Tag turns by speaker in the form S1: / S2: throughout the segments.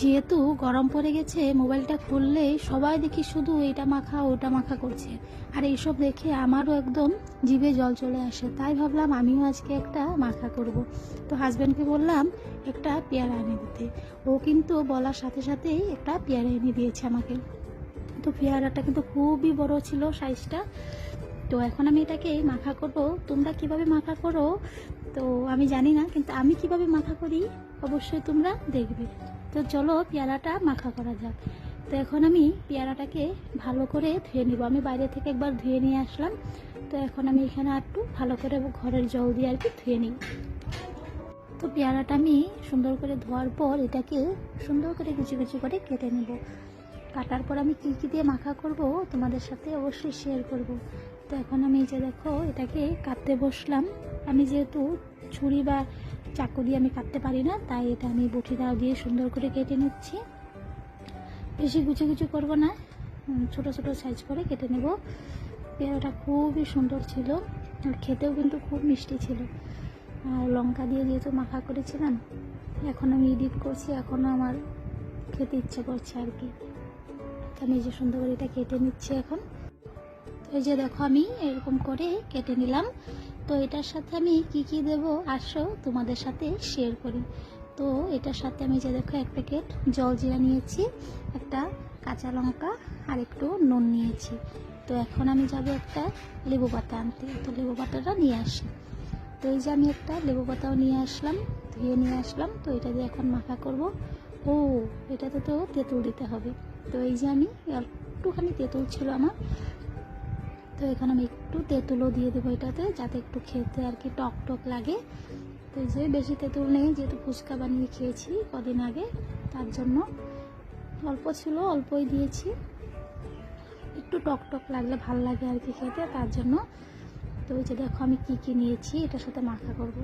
S1: যেহেতু গরম পড়ে গেছে, মোবাইলটা খুললেই সবাই দেখি শুধু এটা মাখা, ওটা মাখা করছে। আর এইসব দেখে আমারও একদম জিভে জল চলে আসে। তাই ভাবলাম আমিও আজকে একটা মাখা করব। তো হাজব্যান্ডকে বললাম, একটা পেয়ারা এনে দিতে। ও কিন্তু বলার সাথে সাথেই একটা পেয়ারা এনে দিয়েছে আমাকে। তো পেয়ারাটা কিন্তু খুবই বড় ছিল সাইজটা তো এখন আমি এটাকে মাখা করব। তোমরা কীভাবে মাখা করো? তো আমি জানি না, কিন্তু আমি কীভাবে মাখা করি? অবশ্যই তোমরা দেখবে। তো চলো পেয়ারাটা মাখা করা যাক। তো এখন আমি পেয়ারাটাকে ভালো করে ধুয়ে নিব। আমি বাইরে থেকে একবার ধুয়ে নিয়ে আসলাম। তো এখন আমি এখানে একটু ভালো করে ঘরের জল দিয়ে আর কি ধুয়ে নিই। তো পেয়ারাটা আমি সুন্দর করে ধোয়ার পর এটাকে সুন্দর করে কুচি কুচি করে কেটে নেব। কাটার পর আমি কী কী দিয়ে মাখা করব তোমাদের সাথে অবশ্যই শেয়ার করব। তো এখন আমি যে দেখো, এটাকে কাটতে বসলাম। আমি যেহেতু ছুরি বা চাকু দিয়ে আমি কাটতে পারি না, তাই এটা আমি বটি দাও দিয়ে সুন্দর করে কেটে নিচ্ছি। বেশি গুচি গুচি করব না ছোট ছোট সাইজ করে কেটে নেব। পেয়ারাটা খুবই সুন্দর ছিল, আর খেতেও কিন্তু খুব মিষ্টি ছিল। আর লঙ্কা দিয়ে যেহেতু মাখা করেছিলাম, এখন আমি এডিট করছি এখনও আমার খেতে ইচ্ছে করছে আর কি। আমি যে সুন্দর করে এটা কেটে নিচ্ছি এখন। এই যে দেখো আমি এরকম করে কেটে নিলাম। তো এটার সাথে আমি কি কি দেব? আসো তোমাদের সাথে শেয়ার করি। তো এটার সাথে আমি যে দেখো এক প্যাকেট জল জিরা নিয়েছি, একটা কাঁচা লঙ্কা আর একটু নুন নিয়েছি। তো এখন আমি যাব একটা লেবু পাতা আনতে। তো লেবু পাতাটা নিয়ে আসি। তো এই যে আমি একটা লেবু পাতাও নিয়ে আসলাম, ধুয়ে নিয়ে আসলাম। তো এটা দিয়ে এখন মাখা করব। ও, এটাতে তো তেঁতুল দিতে হবে। তো এই যে আমি একটুখানি তেঁতুল ছিল আমার। তো এখানে আমি একটু তেঁতুলও দিয়ে দেবো এটাতে, যাতে একটু খেতে আর কি টক টক লাগে। তো যে বেশি তেঁতুল নেই, যেহেতু ফুচকা বানিয়ে খেয়েছি কদিন আগে, তার জন্য অল্প ছিল, অল্পই দিয়েছি। একটু টক টক লাগলে ভালো লাগে আর কি খেতে, তার জন্য। তো ওই যে দেখো আমি কি কি নিয়েছি, এটার সাথে মাখা করব।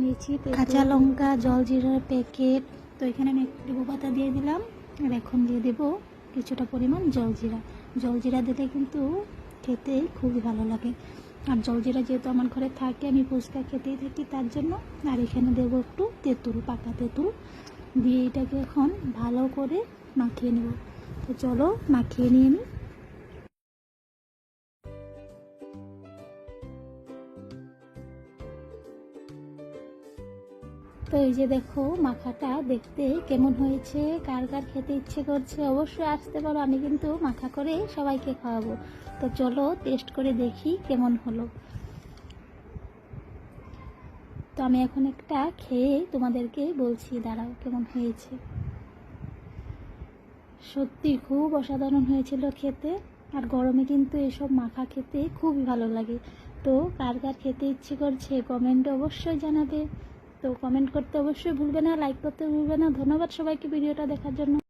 S1: নিয়েছি কাঁচা লঙ্কা, জল জিরার প্যাকেট তো এখানে আমি একটু লেবু পাতা দিয়ে দিলাম। আর এখন দিয়ে দেবো কিছুটা পরিমাণ জলজিরা জলজিরা দিলে কিন্তু খেতে খুবই ভালো লাগে। আর জলজিরা যেহেতু আমার ঘরে থাকে, আমি ফুচকা খেতেই থাকি, তার জন্য আর এখানে দেবো একটু তেঁতুল, পাকা তেঁতুল। দিয়ে এটাকে এখন ভালো করে মাখিয়ে নেব। তো চলো, মাখিয়ে নিয়ে নিই তো এই যে দেখো, মাখাটা দেখতে কেমন হয়েছে, কার কার খেতে ইচ্ছে করছে, অবশ্যই আসতে পারো, আমি কিন্তু মাখা করে সবাইকে খাওয়াবো। তো চলো টেস্ট করে দেখি কেমন হলো। তো আমি এখন একটা খেয়ে তোমাদেরকে বলছি, দাঁড়াও কেমন হয়েছে। সত্যি খুব অসাধারণ হয়েছিল খেতে, আর গরমে কিন্তু এসব মাখা খেতে খুবই ভালো লাগে। তো কার কার খেতে ইচ্ছে করছে কমেন্টে অবশ্যই জানাবে। তো কমেন্ট করতে অবশ্যই ভুলবে না লাইক করতে ভুলবে না। ধন্যবাদ সবাইকে ভিডিওটা দেখার জন্য।